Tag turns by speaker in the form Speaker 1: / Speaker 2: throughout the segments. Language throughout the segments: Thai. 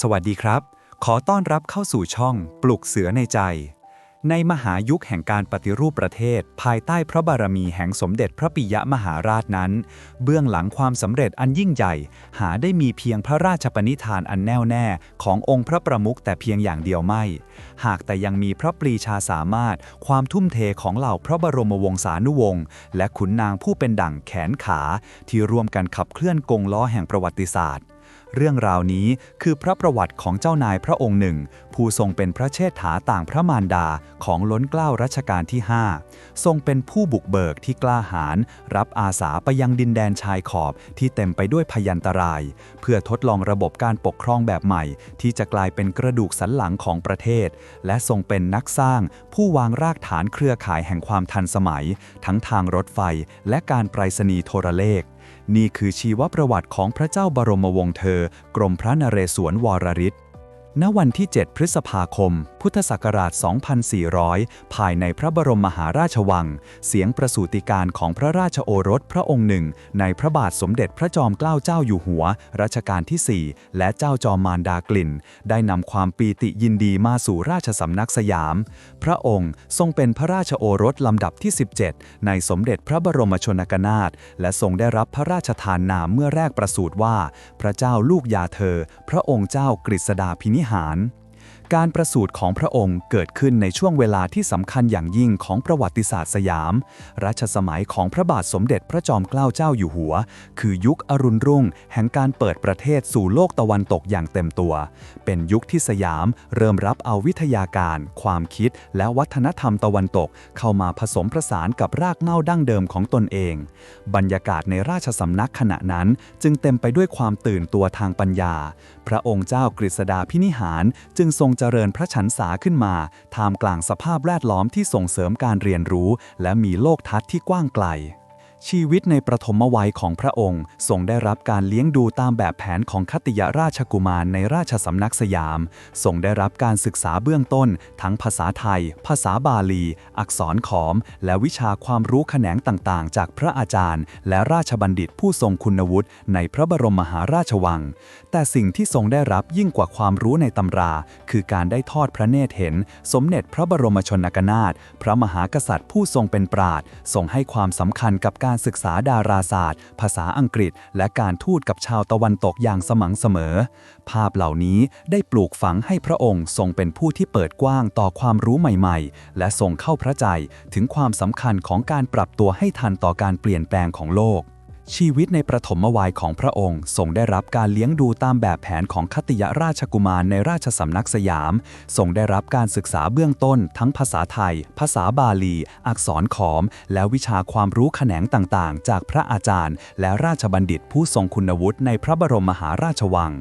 Speaker 1: สวัสดีครับ ขอต้อนรับเข้าสู่ช่องปลุกเสือในใจ ในมหายุคแห่งการปฏิรูปประเทศ ภายใต้พระบารมีแห่งสมเด็จพระปิยมหาราชนั้น เบื้องหลังความสำเร็จอันยิ่งใหญ่ หาได้มีเพียงพระราชปณิธานอันแน่วแน่ขององค์พระประมุขแต่เพียงอย่างเดียวไม่ หากแต่ยังมีพระปรีชาสามารถ ความทุ่มเทของเหล่าพระบรมวงศานุวงศ์และขุนนางผู้เป็นดั่งแขนขา ที่ร่วมกันขับเคลื่อนกงล้อแห่งประวัติศาสตร์ เรื่องราวนี้คือพระประวัติของเจ้านายพระองค์หนึ่ง ผู้ทรงเป็นพระเชษฐาต่างพระมารดาของล้นเกล้ารัชกาลที่ 5 ทรงเป็นผู้บุกเบิกที่กล้าหาญรับอาสาไปยังดินแดนชายขอบที่เต็มไปด้วยพยันตราย เพื่อทดลองระบบการปกครองแบบใหม่ ที่จะกลายเป็นกระดูกสันหลังของประเทศ และทรงเป็นนักสร้าง ผู้วางรากฐานเครือข่ายแห่งความทันสมัย ทั้งทางรถไฟและการไปรษณีย์โทรเลข นี่คือชีวประวัติของพระเจ้าบรมวงศ์เธอ กรมพระนเรศวรวรริศ ณวันที่ 7 พฤษภาคม พุทธศักราช 2400 ภายในพระบรมมหาราชวัง เสียงประสูติการของพระราชโอรสพระองค์หนึ่ง ในพระบาทสมเด็จพระจอมเกล้าเจ้าอยู่หัว รัชกาลที่ 4 และเจ้าจอมมารดากลิ่น ได้นำความปีติยินดีมาสู่ราชสำนักสยาม พระองค์ทรงเป็นพระราชโอรสลำดับที่ 17 ในสมเด็จพระบรมชนกนาถ และทรงได้รับพระราชทานนามเมื่อแรกประสูติว่า พระเจ้าลูกยาเธอ พระองค์เจ้ากฤษดาพินิหาร การประสูติของพระองค์เกิดขึ้นในช่วงเวลาที่สำคัญอย่างยิ่งของประวัติศาสตร์สยาม รัชสมัยของพระบาทสมเด็จพระจอมเกล้าเจ้าอยู่หัว คือยุคอรุณรุ่ง แห่งการเปิดประเทศสู่โลกตะวันตกอย่างเต็มตัว เป็นยุคที่สยามเริ่มรับเอาวิทยาการ ความคิด และวัฒนธรรมตะวันตก เข้ามาผสมผสานกับรากเหง้าดั้งเดิมของตนเอง บรรยากาศในราชสำนักขณะนั้นจึงเต็มไปด้วยความตื่นตัวทางปัญญา พระองค์เจ้ากฤษดาพินิหารจึงทรงเจริญพระฉันษาขึ้นมา ท่ามกลางสภาพแวดล้อมที่ส่งเสริมการเรียนรู้ และมีโลกทัศน์ที่กว้างไกล ชีวิตในประถมวัยของพระองค์ทรงได้รับการเลี้ยงดูตามแบบแผนของคติยราชกุมารในราชสำนักสยามทรงได้รับการศึกษาเบื้องต้น ทั้งภาษาไทย ภาษาบาลี อักษรขอม และวิชาความรู้แขนงต่างๆ จากพระอาจารย์ และราชบัณฑิตผู้ทรงคุณวุฒิในพระบรมมหาราชวัง แต่สิ่งที่ทรงได้รับยิ่งกว่าความรู้ในตำรา คือการได้ทอดพระเนตรเห็น สมเด็จพระบรมชนกนาถพระมหากษัตริย์ผู้ทรงเป็นปราดทรงให้ความสำคัญกับการการศึกษาดาราศาสตร์ ภาษาอังกฤษ และการทูตกับชาวตะวันตกอย่างสม่ำเสมอ ภาพเหล่านี้ได้ปลูกฝังให้พระองค์ทรงเป็นผู้ที่เปิดกว้างต่อความรู้ใหม่ๆ และทรงเข้าพระใจถึงความสำคัญของการปรับตัวให้ทันต่อการเปลี่ยนแปลงของโลก ชีวิตในประถมวัยของพระองค์ทรงได้รับการเลี้ยงดูตามแบบแผนของคติยราชกุมารในราชสำนักสยาม ทรงได้รับการศึกษาเบื้องต้น ทั้งภาษาไทย ภาษาบาลี อักษรขอม และวิชาความรู้แขนงต่างๆ จากพระอาจารย์ และราชบัณฑิตผู้ทรงคุณวุฒิในพระบรมมหาราชวัง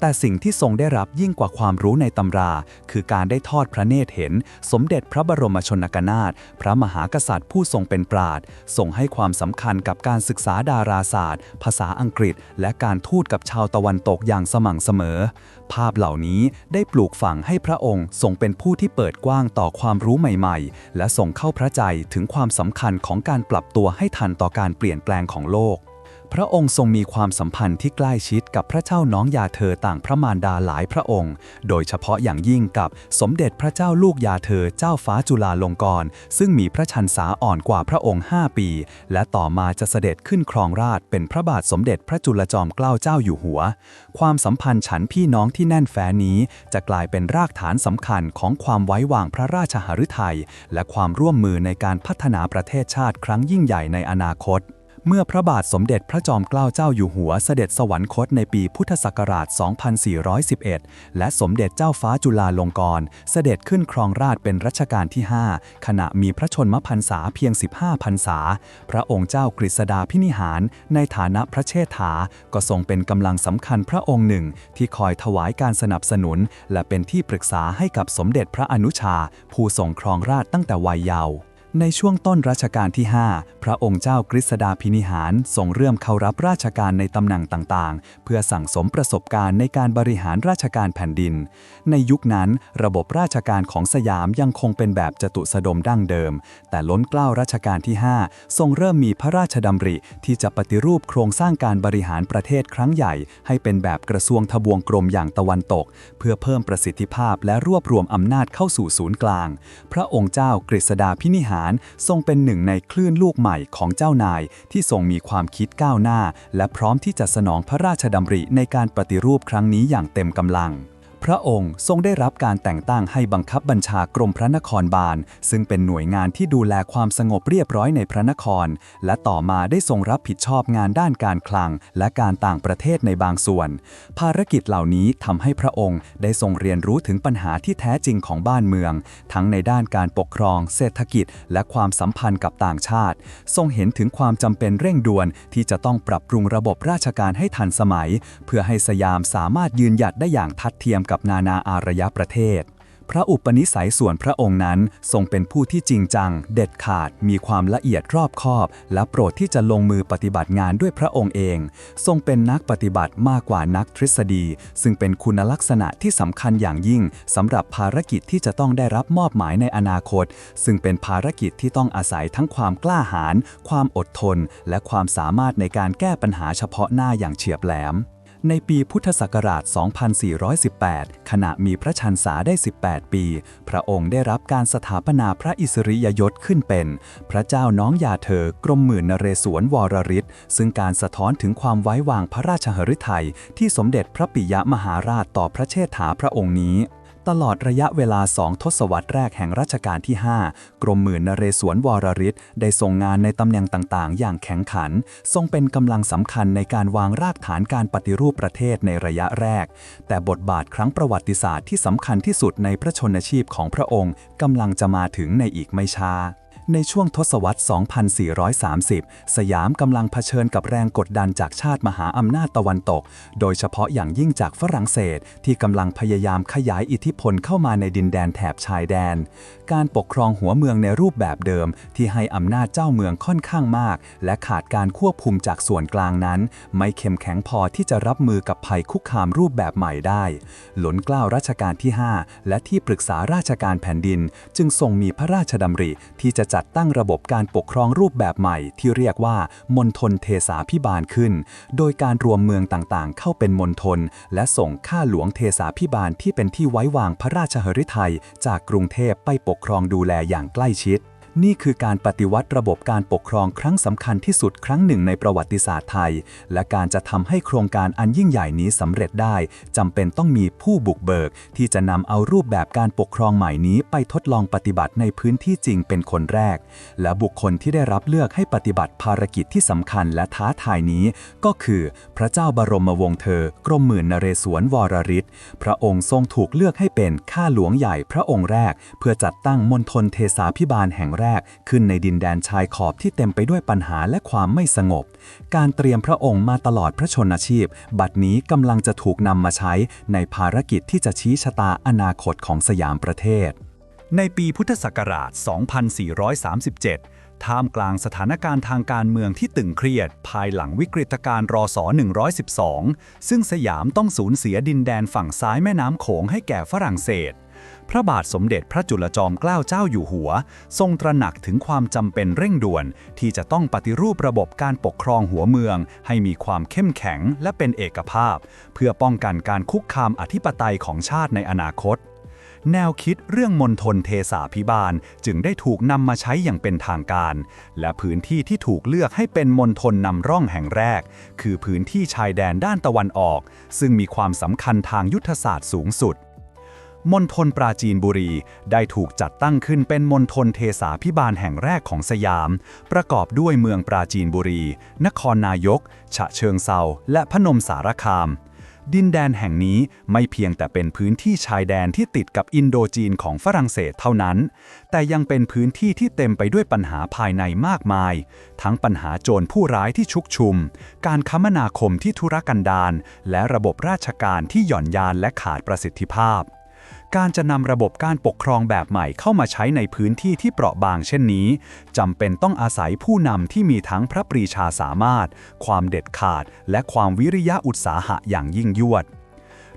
Speaker 1: แต่สิ่งที่ทรงได้รับยิ่งกว่าความรู้ในตำรา คือการได้ทอดพระเนตรเห็น สมเด็จพระบรมชนกนาถพระมหากษัตริย์ผู้ทรงเป็นปราดทรงให้ความสำคัญกับการศึกษาดาราศาสตร์ ภาษาอังกฤษ และการทูตกับชาวตะวันตกอย่างสม่ำเสมอ ภาพเหล่านี้ได้ปลูกฝังให้พระองค์ทรงเป็นผู้ที่เปิดกว้างต่อความรู้ใหม่ๆ และทรงเข้าพระใจถึงความสำคัญของการปรับตัวให้ทันต่อการเปลี่ยนแปลงของโลก พระองค์ทรงมีความสัมพันธ์ที่ใกล้ชิดกับพระเจ้าน้องยาเธอต่างพระมารดาหลายพระองค์ โดยเฉพาะอย่างยิ่งกับสมเด็จพระเจ้าลูกยาเธอเจ้าฟ้าจุฬาลงกรณ์ซึ่งมีพระชันษาอ่อนกว่าพระองค์ 5 ปี และต่อมาจะเสด็จขึ้นครองราชเป็นพระบาทสมเด็จพระจุลจอมเกล้าเจ้าอยู่หัว ความสัมพันธ์ฉันพี่น้องที่แน่นแฟ้นนี้ จะกลายเป็นรากฐานสำคัญของความไว้วางพระราชหฤทัยและความร่วมมือในการพัฒนาประเทศชาติครั้งยิ่งใหญ่ในอนาคต เมื่อพระบาทสมเด็จพระจอมเกล้าเจ้าอยู่หัวเสด็จสวรรคตในปีพุทธศักราช 2411 และสมเด็จเจ้าฟ้าจุฬาลงกรณ์เสด็จขึ้นครองราชเป็นรัชกาลที่ 5 ขณะมีพระชนมพรรษาเพียง 15 พรรษา พระองค์เจ้ากฤษดาพินิหาร ในฐานะพระเชษฐา ก็ทรงเป็นกำลังสำคัญพระองค์หนึ่ง ที่คอยถวายการสนับสนุน และเป็นที่ปรึกษาให้กับสมเด็จพระอนุชา ผู้ทรงครองราชตั้งแต่วัยเยาว์ ในช่วงต้นรัชกาลที่ 5 พระองค์เจ้ากฤษดาพินิหารทรงเริ่มเข้ารับราชการในตำแหน่งต่างๆ เพื่อสั่งสมประสบการณ์ในการบริหารราชการแผ่นดิน ในยุคนั้น ระบบราชการของสยามยังคงเป็นแบบจตุสดมดั้งเดิม แต่ล้นเกล้ารัชกาลที่ 5 ทรงเริ่มมีพระราชดำริที่จะปฏิรูปโครงสร้างการบริหารประเทศครั้งใหญ่ ให้เป็นแบบกระทรวงทบวงกรมอย่างตะวันตก เพื่อเพิ่มประสิทธิภาพและรวบรวมอำนาจเข้าสู่ศูนย์กลาง พระองค์เจ้ากฤษดาพินิหารทรงเป็นหนึ่งในคลื่นลูกใหม่ของเจ้านายที่ทรงมีความคิดก้าวหน้า และพร้อมที่จะสนองพระราชดำริในการปฏิรูปครั้งนี้อย่างเต็มกำลัง พระองค์ทรงได้รับการแต่งตั้งให้บังคับบัญชากรมพระนครบาล ซึ่งเป็นหน่วยงานที่ดูแลความสงบเรียบร้อยในพระนคร และต่อมาได้ทรงรับผิดชอบงานด้านการคลัง และการต่างประเทศในบางส่วน ภารกิจเหล่านี้ทำให้พระองค์ได้ทรงเรียนรู้ถึงปัญหาที่แท้จริงของบ้านเมือง ทั้งในด้านการปกครอง เศรษฐกิจ และความสัมพันธ์กับต่างชาติ ทรงเห็นถึงความจำเป็นเร่งด่วน ที่จะต้องปรับปรุงระบบราชการให้ทันสมัย เพื่อให้สยามสามารถยืนหยัดได้อย่างทัดเทียมกับนานาอารยประเทศ พระอุปนิสัยส่วนพระองค์นั้นทรงเป็นผู้ที่จริงจัง เด็ดขาด มีความละเอียดรอบคอบ และโปรดที่จะลงมือปฏิบัติงานด้วยพระองค์เอง ทรงเป็นนักปฏิบัติมากกว่านักทฤษฎี ซึ่งเป็นคุณลักษณะที่สำคัญอย่างยิ่งสำหรับภารกิจที่จะต้องได้รับมอบหมายในอนาคต ซึ่งเป็นภารกิจที่ต้องอาศัยทั้งความกล้าหาญความอดทน และความสามารถในการแก้ปัญหาเฉพาะหน้าอย่างเฉียบแหลม ในปีพุทธศักราช 2418 ขณะมีพระชันษาได้ 18 ปี พระองค์ได้รับการสถาปนาพระอิสริยยศขึ้นเป็น พระเจ้าน้องยาเธอกรมหมื่นนเรศวรวรริศซึ่งการสะท้อนถึงความไว้วางพระราชหฤทัยที่สมเด็จพระปิยมหาราชต่อพระเชษฐาพระองค์นี้ ตลอดระยะเวลาสองทศวรรษแรกแห่งรัชกาลที่ 5 กรมหมื่นนเรศวรวรริศได้ทรงงานในตำแหน่งต่างๆ อย่างแข็งขัน ทรงเป็นกำลังสำคัญในการวางรากฐานการปฏิรูปประเทศในระยะแรก แต่บทบาทครั้งประวัติศาสตร์ที่สำคัญที่สุดในพระชนชีพของพระองค์กำลังจะมาถึงในอีกไม่ช้า ในช่วงทศวรรษ 2430 สยามกำลังเผชิญกับแรงกดดันจากชาติมหาอำนาจตะวันตก โดยเฉพาะอย่างยิ่งจากฝรั่งเศสที่กำลังพยายามขยายอิทธิพลเข้ามาในดินแดนแถบชายแดนการปกครองหัวเมืองในรูปแบบเดิม ที่ให้อำนาจเจ้าเมืองค่อนข้างมาก และขาดการควบคุมจากส่วนกลางนั้น ไม่เข้มแข็งพอที่จะรับมือกับภัยคุกคามรูปแบบใหม่ได้ หลนกล้าวรัชกาลที่ 5 และที่ปรึกษาราชการแผ่นดิน จึงทรงมีพระราชดำริ ที่จะจัดตั้งระบบการปกครองรูปแบบใหม่ ที่เรียกว่ามณฑลเทสาพิบาลขึ้น โดยการรวมเมืองต่างๆ เข้าเป็นมณฑลและส่งข้าหลวงเทสาพิบาลที่เป็นที่ไว้วางพระราชหฤทัยจากกรุงเทพไปปกกครองดูแลอย่างใกล้ชิด นี่คือการปฏิวัติระบบการปกครองครั้งสำคัญที่สุดครั้งหนึ่งในประวัติศาสตร์ไทย และการจะทำให้โครงการอันยิ่งใหญ่นี้สำเร็จได้จำเป็นต้องมีผู้บุกเบิก ที่จะนำเอารูปแบบการปกครองใหม่นี้ไปทดลองปฏิบัติในพื้นที่จริงเป็นคนแรก และบุคคลที่ได้รับเลือกให้ปฏิบัติภารกิจที่สำคัญและท้าทายนี้ ก็คือ พระเจ้าบรมวงศ์เธอ กรมหมื่นนเรศวรวรริศพระองค์ทรงถูกเลือกให้เป็นข้าหลวงใหญ่พระองค์แรก เพื่อจัดตั้งมณฑลเทสาพิบาลแห่งแรกขึ้นในดินแดนชายขอบที่เต็มไปด้วยปัญหาและความไม่สงบ การเตรียมพระองค์มาตลอดพระชนชีพ บัดนี้กำลังจะถูกนำมาใช้ในภารกิจที่จะชี้ชะตาอนาคตของสยามประเทศ ในปีพุทธศักราช 2437 ท่ามกลางสถานการณ์ทางการเมืองที่ตึงเครียด ภายหลังวิกฤตการณ์รศ112 ซึ่งสยามต้องสูญเสียดินแดนฝั่งซ้ายแม่น้ำโขงให้แก่ฝรั่งเศส พระบาทสมเด็จพระจุลจอมเกล้าเจ้าอยู่หัว ทรงตระหนักถึงความจำเป็นเร่งด่วน ที่จะต้องปฏิรูประบบการปกครองหัวเมือง ให้มีความเข้มแข็งและเป็นเอกภาพ เพื่อป้องกันการคุกคามอธิปไตยของชาติในอนาคต แนวคิดเรื่องมณฑลเทสาพิบาลจึงได้ถูกนำมาใช้อย่างเป็นทางการ และพื้นที่ที่ถูกเลือกให้เป็นมณฑลนำร่องแห่งแรก คือพื้นที่ชายแดนด้านตะวันออก ซึ่งมีความสำคัญทางยุทธศาสตร์สูงสุด มณฑลปราจีนบุรี ได้ถูกจัดตั้งขึ้นเป็นมณฑลเทสาพิบาลแห่งแรกของสยาม ประกอบด้วยเมืองปราจีนบุรี นครนายก ฉะเชิงเซาและพนมสารคาม ดินแดนแห่งนี้ไม่เพียงแต่เป็นพื้นที่ชายแดนที่ติดกับอินโดจีนของฝรั่งเศสเท่านั้น แต่ยังเป็นพื้นที่ที่เต็มไปด้วยปัญหาภายในมากมาย ทั้งปัญหาโจรผู้ร้ายที่ชุกชุม การคมนาคมที่ทุรกันดารและระบบราชการที่หย่อนยานและขาดประสิทธิภาพ การจะนำระบบการปกครองแบบใหม่เข้ามาใช้ในพื้นที่ที่เปราะบางเช่นนี้จำเป็นต้องอาศัยผู้นำที่มีทั้งพระปรีชาสามารถ ความเด็ดขาด และความวิริยะอุตสาหะอย่างยิ่งยวด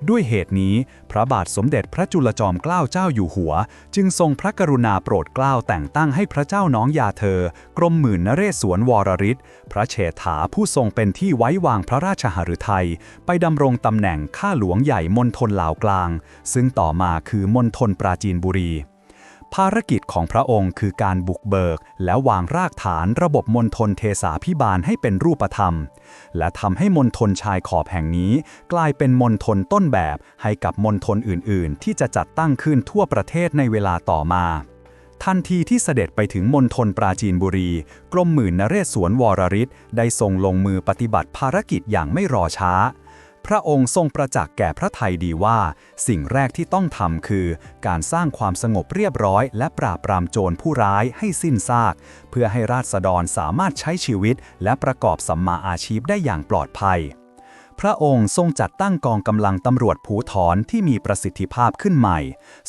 Speaker 1: ด้วยเหตุนี้ พระบาทสมเด็จพระจุลจอมเกล้าเจ้าอยู่หัว จึงทรงพระกรุณาโปรดเกล้าแต่งตั้งให้พระเจ้าน้องยาเธอ กรมหมื่นนเรศวรวรริศพระเฉฐาผู้ทรงเป็นที่ไว้วางพระราชหฤทัยไปดำรงตำแหน่งข้าหลวงใหญ่มณฑลลาวกลาง ซึ่งต่อมาคือมณฑลปราจีนบุรี ภารกิจของพระองค์คือการบุกเบิก และวางรากฐานระบบมณฑลเทสาพิบาลให้เป็นรูปธรรม และทำให้มณฑลชายขอบแห่งนี้ กลายเป็นมณฑลต้นแบบให้กับมณฑลอื่น ๆ ที่จะจัดตั้งขึ้นทั่วประเทศในเวลาต่อมาทันทีที่เสด็จไปถึงมณฑลปราจีนบุรี กรมหมื่นนเรศวรวรริศได้ทรงลงมือปฏิบัติภารกิจอย่างไม่รอช้า พระองค์ทรงประจักษ์แก่พระไทยดีว่า สิ่งแรกที่ต้องทำคือ การสร้างความสงบเรียบร้อย และปราบปรามโจรผู้ร้ายให้สิ้นซาก เพื่อให้ราษฎรสามารถใช้ชีวิต และประกอบสัมมาอาชีพได้อย่างปลอดภัย พระองค์ทรงจัดตั้งกองกำลังตำรวจผูถอนที่มีประสิทธิภาพขึ้นใหม่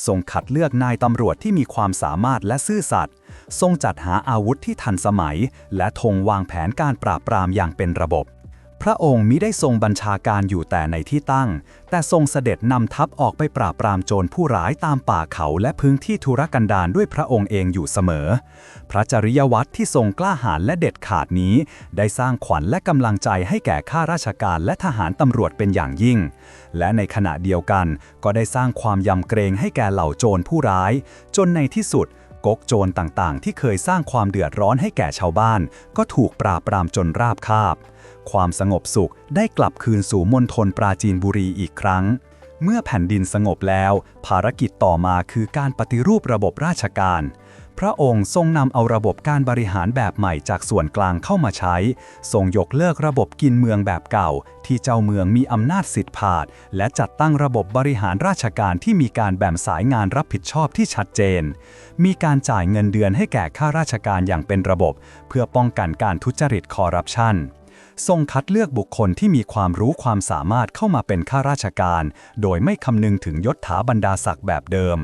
Speaker 1: ทรงคัดเลือกนายตำรวจที่มีความสามารถและซื่อสัตย์ทรงจัดหาอาวุธที่ทันสมัย และทงวางแผนการปราบปรามอย่างเป็นระบบ พระองค์มิได้ทรงบัญชาการอยู่แต่ในที่ตั้ง แต่ทรงเสด็จนำทัพออกไปปราบปรามโจรผู้ร้ายตามป่าเขาและพื้นที่ธุรกันดารด้วยพระองค์เองอยู่เสมอ พระจริยวัตรที่ทรงกล้าหาญและเด็ดขาดนี้ ได้สร้างขวัญและกำลังใจให้แก่ข้าราชการและทหารตำรวจเป็นอย่างยิ่ง และในขณะเดียวกันก็ได้สร้างความยำเกรงให้แก่เหล่าโจรผู้ร้าย จนในที่สุดก๊กโจรต่างๆ ที่เคยสร้างความเดือดร้อนให้แก่ชาวบ้าน ก็ถูกปราบปรามจนราบคาบ ความสงบสุขได้กลับคืนสู่มณฑลปราจีนบุรีอีกครั้ง เมื่อแผ่นดินสงบแล้ว ภารกิจต่อมาคือการปฏิรูประบบราชการ พระองค์ทรงนำเอาระบบการบริหารแบบใหม่จากส่วนกลางเข้ามาใช้ ทรงยกเลิกระบบกินเมืองแบบเก่า ที่เจ้าเมืองมีอำนาจสิทธิผาด และจัดตั้งระบบบริหารราชการที่มีการแบ่งสายงานรับผิดชอบที่ชัดเจน มีการจ่ายเงินเดือนให้แก่ข้าราชการอย่างเป็นระบบ เพื่อป้องกันการทุจริตคอร์รัปชัน ทรงคัดเลือกบุคคลที่มีความรู้ความสามารถเข้ามาเป็นข้าราชการ โดยไม่คำนึงถึงยศถาบรรดาศักดิ์แบบเดิม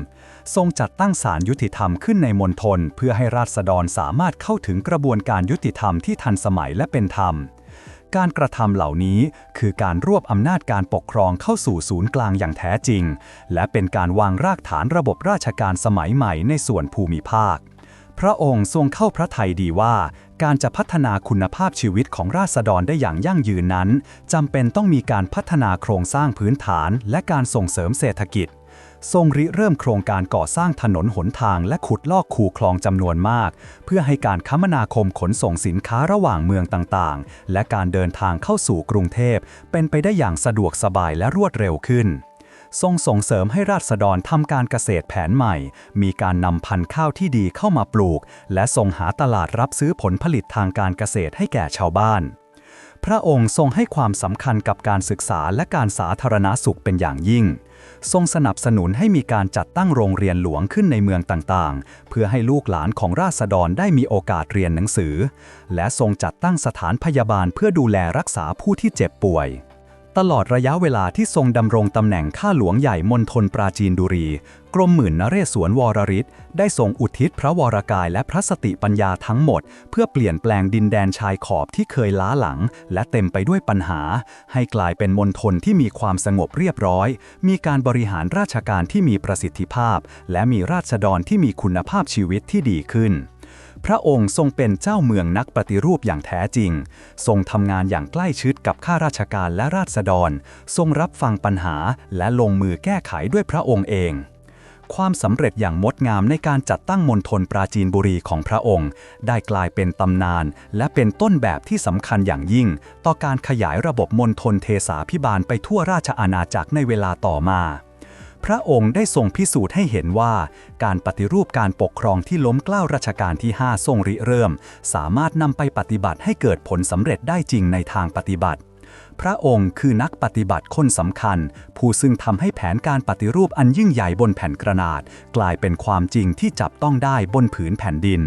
Speaker 1: ทรงจัดตั้งศาลยุติธรรมขึ้นในมณฑลเพื่อให้ราษฎรสามารถเข้าถึงกระบวนการยุติธรรมที่ทันสมัยและเป็นธรรม การกระทำเหล่านี้คือการรวบอำนาจการปกครองเข้าสู่ศูนย์กลางอย่างแท้จริง และเป็นการวางรากฐานระบบราชการสมัยใหม่ในส่วนภูมิภาค พระองค์ทรงเข้าพระทัยดีว่า การจะพัฒนาคุณภาพชีวิตของราษฎรได้อย่างยั่งยืนนั้นจำเป็นต้องมีการพัฒนาโครงสร้างพื้นฐาน และการส่งเสริมเศรษฐกิจ ทรงริเริ่มโครงการก่อสร้างถนนหนทางและขุดลอกคูคลองจำนวนมาก เพื่อให้การคมนาคมขนส่งสินค้าระหว่างเมืองต่างๆ และการเดินทางเข้าสู่กรุงเทพเป็นไปได้อย่างสะดวกสบายและรวดเร็วขึ้น ทรงส่งเสริมให้ราษฎรทำการเกษตรแผนใหม่ มีการนำพันธุ์ข้าวที่ดีเข้ามาปลูก และทรงหาตลาดรับซื้อผลผลิตทางการเกษตรให้แก่ชาวบ้าน พระองค์ทรงให้ความสำคัญกับการศึกษาและการสาธารณสุขเป็นอย่างยิ่ง ทรงสนับสนุนให้มีการจัดตั้งโรงเรียนหลวงขึ้นในเมืองต่างๆ เพื่อให้ลูกหลานของราษฎรได้มีโอกาสเรียนหนังสือ และทรงจัดตั้งสถานพยาบาลเพื่อดูแลรักษาผู้ที่เจ็บป่วย ตลอดระยะเวลาที่ทรงดำรงตำแหน่งข้าหลวงใหญ่มณฑลปราจีนบุรี กรมหมื่นนเรศวรวรริศได้ทรงอุทิศพระวรกายและพระสติปัญญาทั้งหมด เพื่อเปลี่ยนแปลงดินแดนชายขอบที่เคยล้าหลัง และเต็มไปด้วยปัญหา ให้กลายเป็นมณฑลที่มีความสงบเรียบร้อย มีการบริหารราชการที่มีประสิทธิภาพ และมีราษฎรที่มีคุณภาพชีวิตที่ดีขึ้น พระองค์ทรงเป็นเจ้าเมืองนักปฏิรูปอย่างแท้จริง ทรงทำงานอย่างใกล้ชิดกับข้าราชการและราษฎร ทรงรับฟังปัญหาและลงมือแก้ไขด้วยพระองค์เอง ความสำเร็จอย่างงดงามในการจัดตั้งมณฑลปราจีนบุรีของพระองค์ ได้กลายเป็นตำนาน และเป็นต้นแบบที่สำคัญอย่างยิ่ง ต่อการขยายระบบมณฑลเทสาพิบาลไปทั่วราชอาณาจักรในเวลาต่อมา พระองค์ได้ทรงพิสูจน์ให้เห็นว่า การปฏิรูปการปกครองที่ล้มเกล้ารัชกาลที่ 5 ทรงริเริ่ม สามารถนำไปปฏิบัติให้เกิดผลสำเร็จได้จริงในทางปฏิบัติ พระองค์คือนักปฏิบัติคนสำคัญ ผู้ซึ่งทำให้แผนการปฏิรูปอันยิ่งใหญ่บนแผ่นกระดาษกลายเป็นความจริงที่จับต้องได้บนผืนแผ่นดิน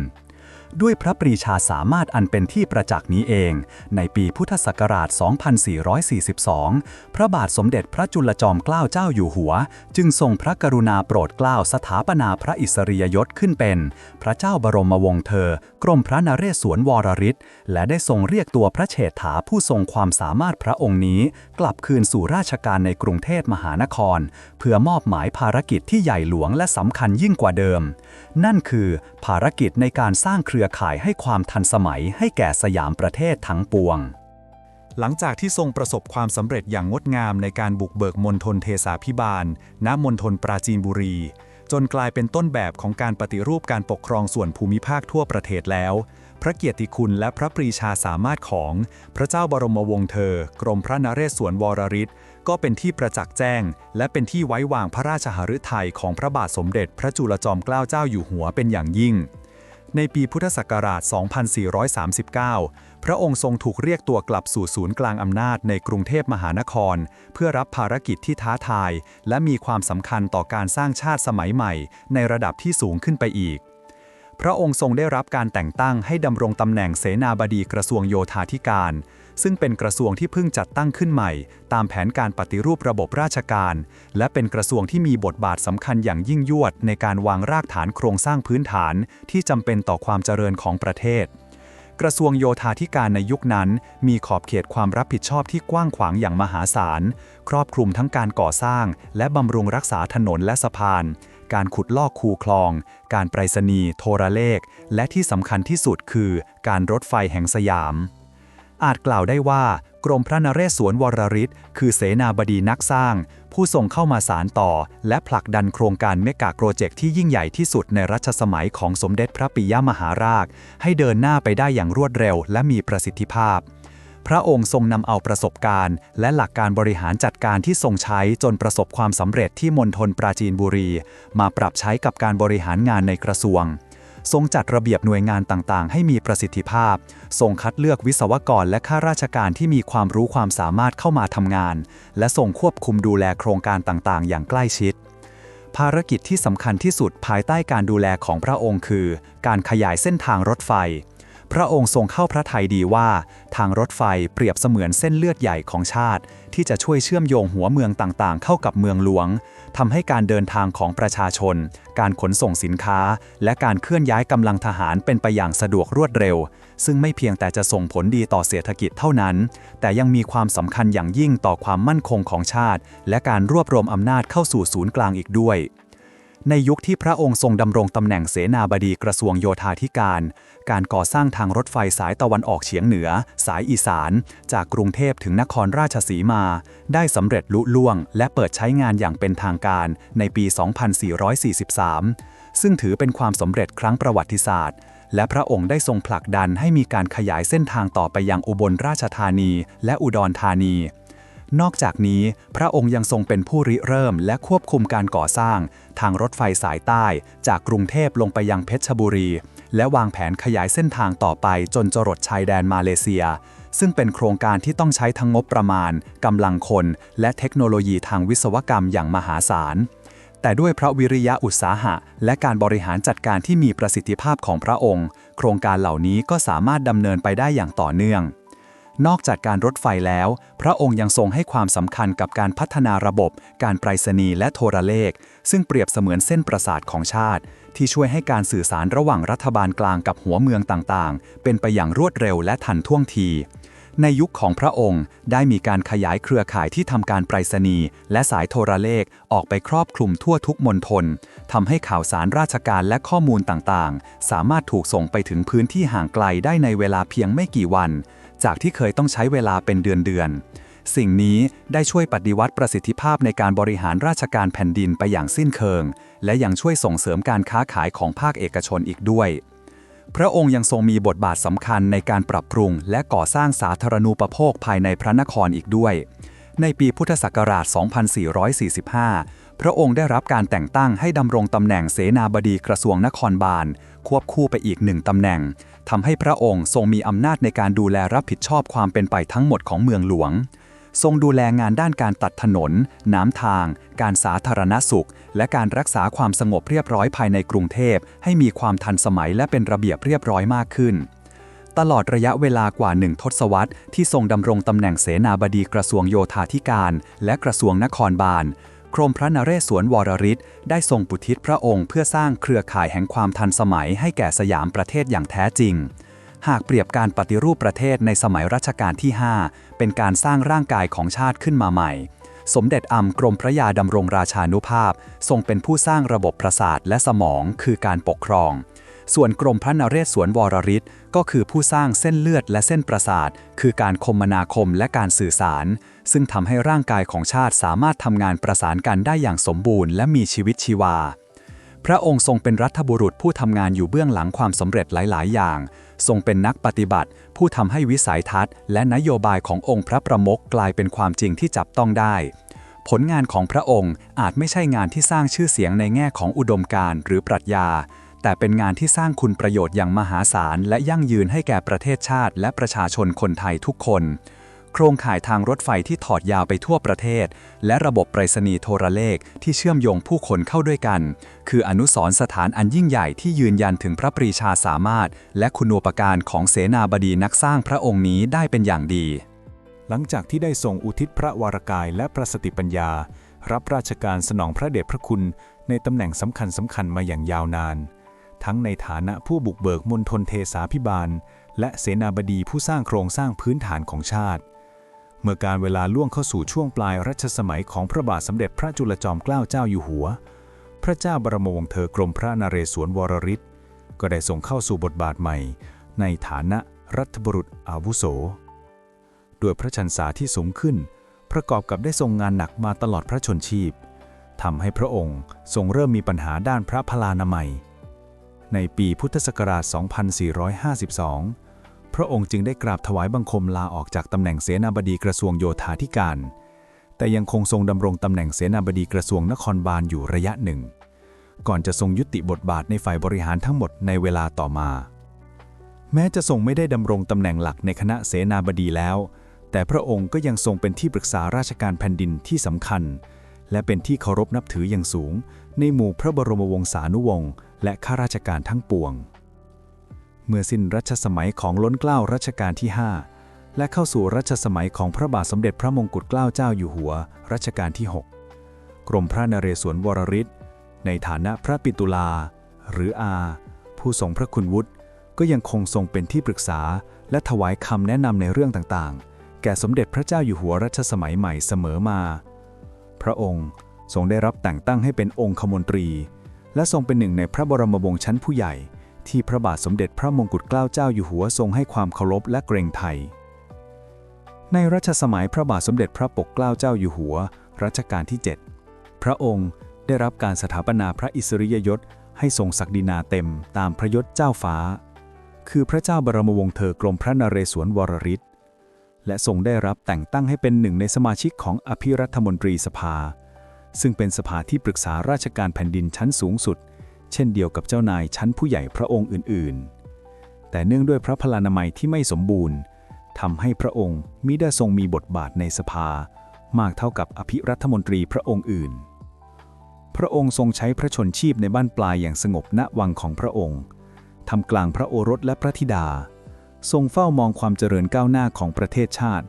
Speaker 2: ด้วยพระปรีชาสามารถอันเป็นที่ประจักษ์นี้เอง ในปีพุทธศักราช 2442 พระบาทสมเด็จพระจุลจอมเกล้าเจ้าอยู่หัว จึงทรงพระกรุณาโปรดเกล้าสถาปนาพระอิสริยยศขึ้นเป็น พระเจ้าบรมวงศ์เธอ กรมพระนเรศวรวรริศและได้ทรงเรียกตัวพระเฉษฐาผู้ทรงความสามารถพระองค์นี้ กลับคืนสู่ราชการในกรุงเทพมหานคร เพื่อมอบหมายภารกิจที่ใหญ่หลวงและสำคัญยิ่งกว่าเดิมนั่นคือภารกิจในการสร้างเครือข่ายให้ความทันสมัยให้แก่สยามประเทศทั้งปวง
Speaker 1: หลังจากที่ทรงประสบความสำเร็จอย่างงดงามในการบุกเบิกมณฑลเทสาพิบาล ณ มณฑลปราจีนบุรี จนกลายเป็นต้นแบบของการปฏิรูปการปกครองส่วนภูมิภาคทั่วประเทศแล้ว พระเกียรติคุณและพระปรีชาสามารถของ พระเจ้าบรมวงศ์เธอ กรมพระนเรศวรวรริศก็เป็นที่ประจักษ์แจ้ง และเป็นที่ไว้วางพระราชหฤทัยของพระบาทสมเด็จพระจุลจอมเกล้าเจ้าอยู่หัวเป็นอย่างยิ่ง ในปีพุทธศักราช 2439 พระองค์ทรงถูกเรียกตัวกลับสู่ศูนย์กลางอำนาจในกรุงเทพมหานคร เพื่อรับภารกิจที่ท้าทาย และมีความสำคัญต่อการสร้างชาติสมัยใหม่ ในระดับที่สูงขึ้นไปอีก พระองค์ทรงได้รับการแต่งตั้งให้ดำรงตำแหน่งเสนาบดีกระทรวงโยธาธิการ ซึ่งเป็นกระทรวงที่เพิ่งจัดตั้งขึ้นใหม่ ตามแผนการปฏิรูประบบราชการ และเป็นกระทรวงที่มีบทบาทสำคัญอย่างยิ่งยวด ในการวางรากฐานโครงสร้างพื้นฐานที่จำเป็นต่อความเจริญของประเทศ กระทรวงโยธาธิการในยุคนั้น มีขอบเขตความรับผิดชอบที่กว้างขวางอย่างมหาศาล ครอบคลุมทั้งการก่อสร้าง และบำรุงรักษาถนนและสะพาน การขุดลอกคูคลอง การไปรษณีย์โทรเลข และที่สำคัญที่สุดคือการรถไฟแห่งสยาม อาจกล่าวได้ว่า กรมพระนเรศวรวรริศคือเสนาบดีนักสร้าง ผู้ส่งเข้ามาสารต่อ และผลักดันโครงการเมกะโปรเจกต์ที่ยิ่งใหญ่ที่สุดในรัชสมัยของสมเด็จพระปิยมหาราช ให้เดินหน้าไปได้อย่างรวดเร็วและมีประสิทธิภาพ พระองค์ทรงนำเอาประสบการณ์ และหลักการบริหารจัดการที่ทรงใช้จนประสบความสำเร็จที่มณฑลปราจีนบุรี มาปรับใช้กับการบริหารงานในกระทรวง ทรงจัดระเบียบหน่วยงานต่างๆ ให้มีประสิทธิภาพ ทรงคัดเลือกวิศวกรและข้าราชการที่มีความรู้ความสามารถเข้ามาทำงาน และทรงควบคุมดูแลโครงการต่างๆ อย่างใกล้ชิดภารกิจที่สำคัญที่สุดภายใต้การดูแลของพระองค์คือ การขยายเส้นทางรถไฟ พระองค์ทรงเข้าพระทัยดีว่า ทางรถไฟเปรียบเสมือนเส้นเลือดใหญ่ของชาติ ที่จะช่วยเชื่อมโยงหัวเมืองต่างๆ เข้ากับเมืองหลวงทำให้การเดินทางของประชาชน การขนส่งสินค้า และการเคลื่อนย้ายกำลังทหารเป็นไปอย่างสะดวกรวดเร็ว ซึ่งไม่เพียงแต่จะส่งผลดีต่อเศรษฐกิจเท่านั้น แต่ยังมีความสำคัญอย่างยิ่งต่อความมั่นคงของชาติ และการรวบรวมอำนาจเข้าสู่ศูนย์กลางอีกด้วย ในยุคที่พระองค์ทรงดำรงตำแหน่งเสนาบดีกระทรวงโยธาธิการ การก่อสร้างทางรถไฟสายตะวันออกเฉียงเหนือ สายอีสาน จากกรุงเทพถึงนครราชสีมา ได้สำเร็จลุล่วง และเปิดใช้งานอย่างเป็นทางการในปี 2443 ซึ่งถือเป็นความสำเร็จครั้งประวัติศาสตร์ และพระองค์ได้ทรงผลักดันให้มีการขยายเส้นทางต่อไปยังอุบลราชธานี และอุดรธานี นอกจากนี้ พระองค์ยังทรงเป็นผู้ริเริ่มและควบคุมการก่อสร้าง ทางรถไฟสายใต้ จากกรุงเทพลงไปยังเพชรบุรี และวางแผนขยายเส้นทางต่อไปจนจรดชายแดนมาเลเซีย ซึ่งเป็นโครงการที่ต้องใช้ทั้งงบประมาณกำลังคน และเทคโนโลยีทางวิศวกรรมอย่างมหาศาลแต่ด้วยพระวิริยะอุตสาหะ และการบริหารจัดการที่มีประสิทธิภาพของพระองค์ โครงการเหล่านี้ก็สามารถดำเนินไปได้อย่างต่อเนื่อง นอกจากการรถไฟแล้ว พระองค์ยังทรงให้ความสำคัญกับการพัฒนาระบบ การไปรษณีย์และโทรเลข ซึ่งเปรียบเสมือนเส้นประสาทของชาติ ที่ช่วยให้การสื่อสารระหว่างรัฐบาลกลางกับหัวเมืองต่างๆ เป็นไปอย่างรวดเร็วและทันท่วงทีในยุคของพระองค์ได้มีการขยายเครือข่ายที่ทำการไปรษณีย์และสายโทรเลขออกไปครอบคลุมทั่วทุกมณฑลทำให้ข่าวสารราชการและข้อมูลต่างๆ สามารถถูกส่งไปถึงพื้นที่ห่างไกลได้ในเวลาเพียงไม่กี่วัน จากที่เคยต้องใช้เวลาเป็นเดือนๆสิ่งนี้ได้ช่วยปฏิวัติประสิทธิภาพในการบริหารราชการแผ่นดินไปอย่างสิ้นเชิง และยังช่วยส่งเสริมการค้าขายของภาคเอกชนอีกด้วย พระองค์ยังทรงมีบทบาทสำคัญในการปรับปรุง และก่อสร้างสาธารณูปโภคภายในพระนครอีกด้วย ในปีพุทธศักราช 2445 พระองค์ได้รับการแต่งตั้งให้ดำรงตำแหน่งเสนาบดีกระทรวงนครบาล ควบคู่ไปอีกหนึ่งตำแหน่งทำให้พระองค์ทรงมีอำนาจในการดูแลรับผิดชอบความเป็นไปทั้งหมดของเมืองหลวง ทรงดูแลงานด้านการตัดถนน น้ำทาง การสาธารณสุข และการรักษาความสงบเรียบร้อยภายในกรุงเทพ ให้มีความทันสมัยและเป็นระเบียบเรียบร้อยมากขึ้นตลอดระยะเวลากว่าหนึ่งทศวรรษที่ทรงดำรงตำแหน่งเสนาบดีกระทรวงโยธาธิการ และกระทรวงนครบาล กรมพระนเรศวรวรริศได้ทรงปุทิศพระองค์เพื่อสร้างเครือข่ายแห่งความทันสมัยให้แก่สยามประเทศอย่างแท้จริง หากเปรียบการปฏิรูปประเทศในสมัยรัชกาลที่ 5 เป็นการสร้างร่างกายของชาติขึ้นมาใหม่ สมเด็จอัมกรมพระยาดำรงราชานุภาพ ทรงเป็นผู้สร้างระบบประสาทและสมองคือการปกครอง ส่วนกรมพระนเรศวรวรริศก็คือผู้สร้างเส้นเลือดและเส้นประสาท คือการคมนาคมและการสื่อสารซึ่งทำให้ร่างกายของชาติสามารถทำงานประสานกันได้อย่างสมบูรณ์และมีชีวิตชีวา พระองค์ทรงเป็นรัฐบุรุษผู้ทำงานอยู่เบื้องหลังความสำเร็จหลาย ๆ อย่าง ทรงเป็นนักปฏิบัติ ผู้ทำให้วิสัยทัศน์ และนโยบายขององค์พระประมกกลายเป็นความจริงที่จับต้องได้ ผลงานของพระองค์อาจไม่ใช่งานที่สร้างชื่อเสียงในแง่ของอุดมการณ์หรือปรัชญาแต่เป็นงานที่สร้างคุณประโยชน์อย่างมหาศาล และยั่งยืนให้แก่ประเทศชาติ และประชาชนคนไทยทุกคน โครงข่ายทางรถไฟที่ถอดยาวไปทั่วประเทศ และระบบไปรษณีย์โทรเลขที่เชื่อมโยงผู้คนเข้าด้วยกัน คืออนุสรณ์สถานอันยิ่งใหญ่ที่ยืนยันถึงพระปรีชาสามารถ และคุณูปการของเสนาบดีนักสร้างพระองค์นี้ได้เป็นอย่างดี
Speaker 3: หลังจากที่ได้ทรงอุทิศพระวรกายและประสติปัญญา รับราชการสนองพระเดชพระคุณ ในตำแหน่งสำคัญสำคัญมาอย่างยาวนาน ทั้งในฐานะผู้บุกเบิกมณฑลเทสาพิบาล และเสนาบดีผู้สร้างโครงสร้างพื้นฐานของชาติ เมื่อการเวลาล่วงเข้าสู่ช่วงปลายรัชสมัยของพระบาทสมเด็จพระจุลจอมเกล้าเจ้าอยู่หัว พระเจ้าบรมวงศ์เธอกรมพระนเรศวรวรริศก็ได้ส่งเข้าสู่บทบาทใหม่ ในฐานะรัฐบุรุษอาวุโส ด้วยพระชันษาที่สูงขึ้น ประกอบกับได้ทรงงานหนักมาตลอดพระชนชีพทำให้พระองค์ทรงเริ่มมีปัญหาด้านพระพลานามัย ในปีพุทธศักราช 2452 พระองค์จึงได้กราบถวายบังคมลาออกจากตำแหน่งเสนาบดีกระทรวงโยธาธิการ แต่ยังคงทรงดำรงตำแหน่งเสนาบดีกระทรวงนครบาลอยู่ระยะหนึ่ง ก่อนจะทรงยุติบทบาทในฝ่ายบริหารทั้งหมดในเวลาต่อมา แม้จะทรงไม่ได้ดำรงตำแหน่งหลักในคณะเสนาบดีแล้ว แต่พระองค์ก็ยังทรงเป็นที่ปรึกษาราชการแผ่นดินที่สำคัญ และเป็นที่เคารพนับถืออย่างสูง ในหมู่พระบรมวงศานุวงศ์และข้าราชการทั้งปวง เมื่อสิ้นรัชสมัยของล้นเกล้ารัชกาลที่ 5 และเข้าสู่รัชสมัยของพระบาทสมเด็จพระมงกุฎเกล้าเจ้าอยู่หัว รัชกาลที่ 6 กรมพระนเรศวรวรริศในฐานะพระปิตุลา หรืออา ผู้ทรงพระคุณวุฒิก็ยังคงทรงเป็นที่ปรึกษา และถวายคำแนะนำในเรื่องต่างๆ แก่สมเด็จพระเจ้าอยู่หัวรัชสมัยใหม่เสมอมา พระองค์ทรงได้รับแต่งตั้งให้เป็นองคมนตรี และทรงเป็นหนึ่งในพระบรมวงศ์ชั้นผู้ใหญ่ ที่พระบาทสมเด็จพระมงกุฎเกล้าเจ้าอยู่หัวทรงให้ความเคารพและเกรงไทย ในรัชสมัยพระบาทสมเด็จพระปกเกล้าเจ้าอยู่หัว รัชกาลที่ 7 พระองค์ได้รับการสถาปนาพระอิสริยยศให้ทรงศักดินาเต็มตามพระยศเจ้าฟ้า คือพระเจ้าบรมวงศ์เธอกรมพระนเรศวรวรริศและทรงได้รับแต่งตั้งให้เป็นหนึ่งในสมาชิกของอภิรัฐมนตรีสภา ซึ่งเป็นสภาที่ปรึกษาราชการแผ่นดินชั้นสูงสุด เช่นเดียวกับเจ้านายชั้นผู้ใหญ่พระองค์อื่นๆ แต่เนื่องด้วยพระพลานามัยที่ไม่สมบูรณ์ทำให้พระองค์มิได้ทรงมีบทบาทในสภา มากเท่ากับอภิรัฐมนตรีพระองค์อื่น พระองค์ทรงใช้พระชนชีพในบ้านปลายอย่างสงบณวังของพระองค์ทำกลางพระโอรสและพระธิดา ทรงเฝ้ามองความเจริญก้าวหน้าของประเทศชาติ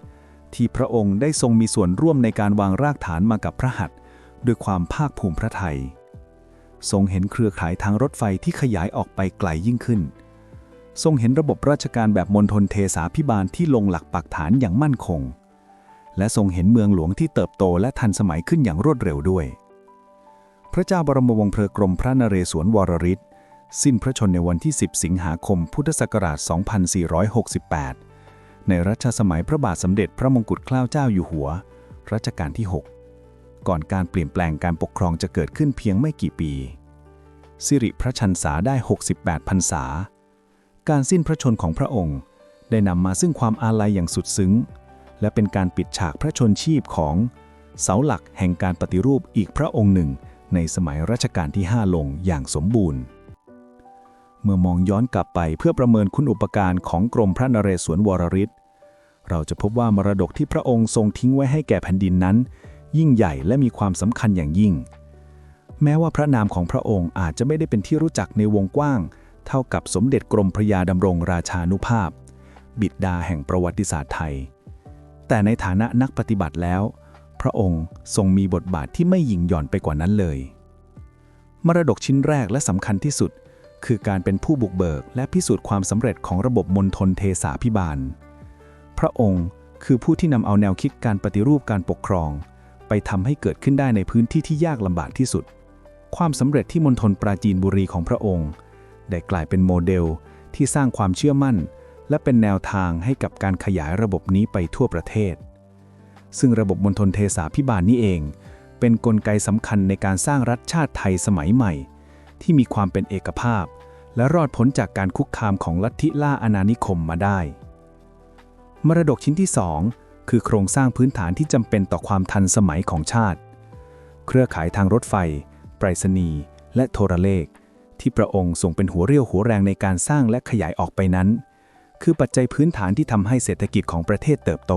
Speaker 3: ที่พระองค์ได้ทรงมีส่วนร่วมในการวางรากฐานมากับพระหัตถ์ด้วยความภาคภูมิพระไทย ทรงเห็นเครือข่ายทางรถไฟที่ขยายออกไปไกลยิ่งขึ้น ทรงเห็นระบบราชการแบบมณฑลเทสาพิบาลที่ลงหลักปักฐานอย่างมั่นคง และทรงเห็นเมืองหลวงที่เติบโตและทันสมัยขึ้นอย่างรวดเร็วด้วย พระเจ้าบรมวงศ์เพลกรมพระนเรศวรวรริศสิ้นพระชนในวันที่ 10 สิงหาคม พุทธศักราช 2468 ในรัชสมัยพระบาทสมเด็จพระมงกุฎเกล้าเจ้าอยู่หัว รัชกาลที่ 6 ก่อนการเปลี่ยนแปลงการปกครองจะเกิดขึ้นเพียงไม่กี่ปี สิริพระชันษาได้ 68พรรษา การสิ้นพระชนของพระองค์ ได้นำมาซึ่งความอาลัยอย่างสุดซึ้ง และเป็นการปิดฉากพระชนชีพของเสาหลักแห่งการปฏิรูปอีกพระองค์หนึ่ง ในสมัยรัชกาลที่ 5 ลงอย่างสมบูรณ์ เมื่อมองย้อนกลับไปเพื่อประเมินคุณอุปการของกรมพระนเรศวรวรริศเราจะพบว่ามรดกที่พระองค์ทรงทิ้งไว้ให้แก่แผ่นดินนั้น ยิ่งใหญ่และมีความสำคัญอย่างยิ่ง แม้ว่าพระนามของพระองค์อาจจะไม่ได้เป็นที่รู้จักในวงกว้าง เท่ากับสมเด็จกรมพระยาดำรงราชานุภาพ บิดาแห่งประวัติศาสตร์ไทย แต่ในฐานะนักปฏิบัติแล้ว พระองค์ทรงมีบทบาทที่ไม่หยิ่งหย่อนไปกว่านั้นเลย มรดกชิ้นแรกและสำคัญที่สุด คือการเป็นผู้บุกเบิก และพิสูจน์ความสำเร็จของระบบมณฑลเทสาพิบาล พระองค์คือผู้ที่นำเอาแนวคิดการปฏิรูปการปกครอง ไปทำให้เกิดขึ้นได้ในพื้นที่ที่ยากลำบากที่สุด ความสำเร็จที่มณฑลปราจีนบุรีของพระองค์ ได้กลายเป็นโมเดลที่สร้างความเชื่อมั่น และเป็นแนวทางให้กับการขยายระบบนี้ไปทั่วประเทศ ซึ่งระบบมณฑลเทสาพิบาลนี้เอง เป็นนกลไกสำคัญในการสร้างรัฐชาติไทยสมัยใหม่ ที่มีความเป็นเอกภาพ และรอดพ้นจากการคุกคามของลัทธิล่าอาณานิคมมาได้ มรดกชิ้นที่ 2 คือโครงสร้างพื้นฐานที่จำเป็นต่อความทันสมัยของชาติ เครือข่ายทางรถไฟ ไปรษณีย์ และโทรเลข ที่พระองค์ทรงเป็นหัวเรี่ยวหัวแรงในการสร้างและขยายออกไปนั้น คือปัจจัยพื้นฐานที่ทำให้เศรษฐกิจของประเทศเติบโต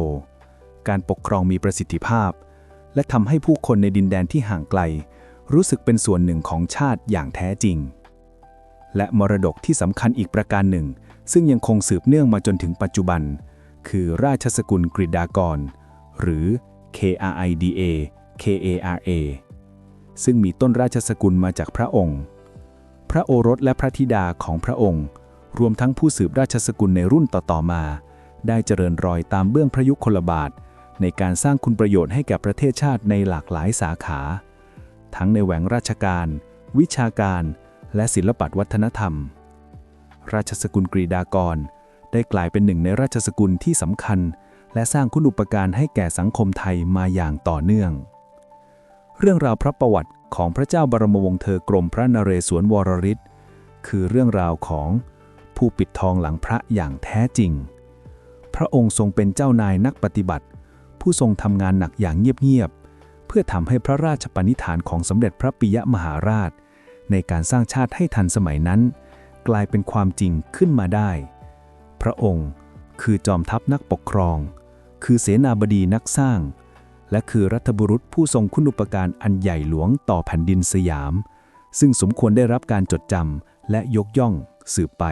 Speaker 3: การปกครองมีประสิทธิภาพ และทำให้ผู้คนในดินแดนที่ห่างไกล รู้สึกเป็นส่วนหนึ่งของชาติอย่างแท้จริง และมรดกที่สำคัญอีกประการหนึ่ง ซึ่งยังคงสืบเนื่องมาจนถึงปัจจุบัน คือราชสกุลกฤษฎากร หรือ KRIDA KARA ซึ่งมีต้นราชสกุลมาจากพระองค์ พระโอรสและพระธิดาของพระองค์ รวมทั้งผู้สืบราชสกุลในรุ่นต่อๆมา ได้เจริญรอยตามเบื้องพระยุคลบาท ในการสร้างคุณประโยชน์ให้แก่ประเทศชาติในหลากหลายสาขา ทั้งในแหวงราชการ วิชาการ และศิลปวัฒนธรรม ราชสกุลกรีดากร ได้กลายเป็นหนึ่งในราชสกุลที่สำคัญ และสร้างคุณอุปการให้แก่สังคมไทยมาอย่างต่อเนื่อง เรื่องราวพระประวัติของพระเจ้าบรมวงศ์เธอกรมพระนเรศวรวรริศคือเรื่องราวของผู้ปิดทองหลังพระอย่างแท้จริง พระองค์ทรงเป็นเจ้านายนักปฏิบัติ ผู้ทรงทำงานหนักอย่างเงียบๆเพื่อทำให้พระราชปณิธานของสมเด็จพระปิยมหาราช ในการสร้างชาติให้ทันสมัยนั้น กลายเป็นความจริงขึ้นมาได้ พระองค์ คือจอมทัพนักปกครอง คือเสนาบดีนักสร้าง และคือรัฐบุรุษผู้ทรงคุณูปการอันใหญ่หลวงต่อแผ่นดินสยาม ซึ่งสมควรได้รับการจดจำและยกย่องสืบไป